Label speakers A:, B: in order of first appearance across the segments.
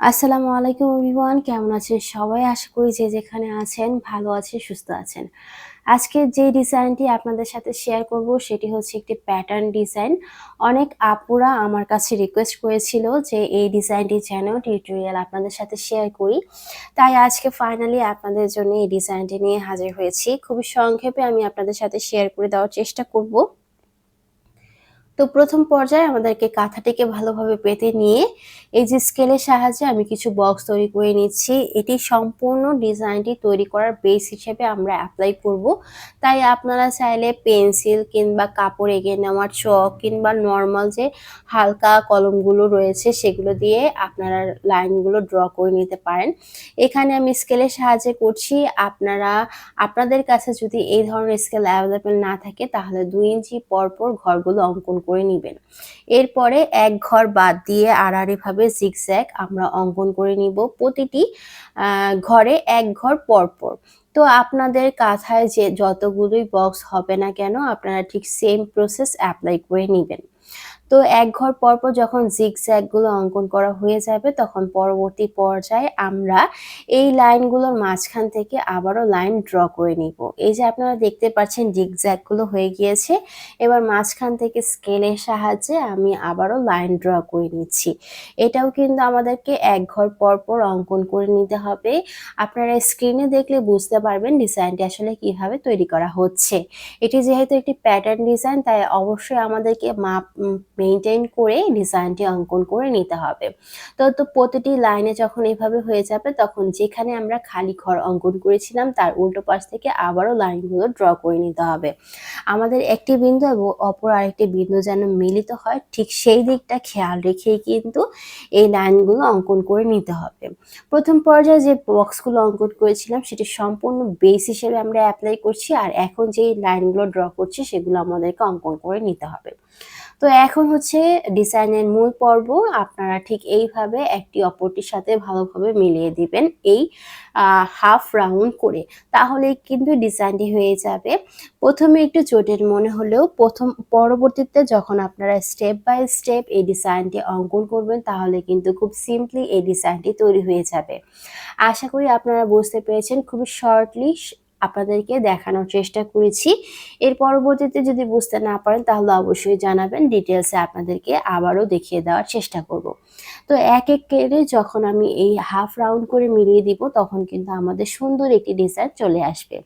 A: আসসালামু আলাইকুম এভরিওয়ান কেমন আছেন সবাই? আশা করি যে যেখানে আছেন ভালো আছেন, সুস্থ আছেন। আজকে যে ডিজাইনটি আপনাদের সাথে শেয়ার করব, সেটি হচ্ছে একটি প্যাটার্ন ডিজাইন অনেক আপুরা আমার কাছে রিকোয়েস্ট করেছিল যে এই ডিজাইনটি যেন টিউটোরিয়াল আপনাদের সাথে শেয়ার করি। তাই আজকে ফাইনালি আপনাদের জন্য এই ডিজাইনটি নিয়ে হাজির হয়েছি। খুবই সংক্ষেপে আমি আপনাদের সাথে শেয়ার করে দেওয়ার চেষ্টা করব। তো প্রথম পর্যায়ে আমাদেরকে কাঁথাটিকে ভালোভাবে পেতে নিয়ে এই যে স্কেলের সাহায্যে আমি কিছু বক্স তৈরি করে নিচ্ছি। এটি সম্পূর্ণ ডিজাইনটি তৈরি করার বেস হিসেবে আমরা অ্যাপ্লাই করব। তাই আপনারা চাইলে পেন্সিল কিংবা কাপড় এগিয়ে নেওয়ার চক কিংবা নর্মাল যে হালকা কলমগুলো রয়েছে সেগুলো দিয়ে আপনারা লাইনগুলো ড্র করে নিতে পারেন। এখানে আমি স্কেলের সাহায্যে করছি। আপনারা, আপনাদের কাছে যদি এই ধরনের স্কেল অ্যাভেলেবেল না থাকে, তাহলে দুই ইঞ্চি পরপর ঘরগুলো অঙ্কন করে নেবেন। এরপরে এক ঘর বাদ দিয়ে আড়াআড়িভাবে জিগজ্যাগ আমরা অঙ্কন করে নিব। প্রতিটি ঘরে এক ঘর পরপর। তো আপনাদের কাঁথায় যে যতগুলোই বক্স হবে না কেন, আপনারা ঠিক সেম প্রসেস অ্যাপ্লাই করে নেবেন। তো এক ঘর পরপর যখন জিগ জিগজ্যাগগুলো অঙ্কন করা হয়ে যাবে, তখন পরবর্তী পর্যায়ে আমরা এই লাইনগুলোর মাঝখান থেকে আবারও লাইন ড্র করে নিব। এই যে আপনারা দেখতে পাচ্ছেন জিগজ্যাগগুলো হয়ে গিয়েছে, এবার মাঝখান থেকে স্কেলের সাহায্যে আমি আবারও লাইন ড্র করে নিচ্ছি। এটাও কিন্তু আমাদেরকে এক ঘর পরপর অঙ্কন করে নিতে হবে। আপনারা স্ক্রিনে দেখলে বুঝতে পারবেন ডিজাইনটি আসলে কীভাবে তৈরি করা হচ্ছে। এটি যেহেতু একটি প্যাটার্ন ডিজাইন তাই অবশ্যই আমাদেরকে মাপ মেনটেন করে ডিজাইনটি অঙ্কন করে নিতে হবে। তো তো প্রতিটি লাইনে যখন এভাবে হয়ে যাবে, তখন যেখানে আমরা খালি ঘর অঙ্কন করেছিলাম, তার উল্টো পাশ থেকে আবারও লাইনগুলো ড্র করে নিতে হবে। আমাদের একটি বিন্দু এবং অপর আরেকটি বিন্দু যেন মিলিত হয়, ঠিক সেই দিকটা খেয়াল রেখেই কিন্তু এই লাইনগুলো অঙ্কন করে নিতে হবে। প্রথম পর্যায়ে যে বক্সগুলো অঙ্কন করেছিলাম, সেটি সম্পূর্ণ বেস হিসেবে আমরা অ্যাপ্লাই করছি আর এখন যে লাইনগুলো ড্র করছি সেগুলো আমাদেরকে অঙ্কন করে নিতে হবে। তো এখন হচ্ছে ডিজাইনের মূল পর্ব আপনারা ঠিক এইভাবে একটি অপরটির সাথে ভালোভাবে মিলিয়ে দিবেন এই হাফ রাউন্ড করে। তাহলে কিন্তু ডিজাইনটি হয়ে যাবে। প্রথমে একটু জটিল মনে হলেও প্রথম, পরবর্তীতে যখন আপনারা স্টেপ বাই স্টেপ এই ডিজাইনটি অঙ্কন করবেন, তাহলে কিন্তু খুব সিম্পলি এই ডিজাইনটি তৈরি হয়ে যাবে। আশা করি আপনারা বুঝতে পেরেছেন। খুবই শর্টলি আপনাদেরকে দেখানোর চেষ্টা করেছি। এর পরবর্তীতে যদি বুঝতে না পারেন, তাহলে অবশ্যই জানাবেন। ডিটেলসে আপনাদেরকে আবারও দেখিয়ে দেওয়ার চেষ্টা করব। তো এক এক কেড়ে যখন আমি এই হাফ রাউন্ড করে মিলিয়ে দিব, তখন কিন্তু আমাদের সুন্দর একটি ডিজাইন চলে আসবে।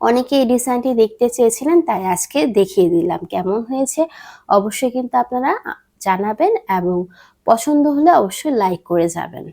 A: অনেকে এই ডিজাইনটি দেখতে চেয়েছিলেন, তাই আজকে দেখিয়ে দিলাম কেমন হয়েছে। অবশ্যই কিন্তু আপনারা জানাবেন এবং পছন্দ হলে অবশ্যই লাইক করে যাবেন।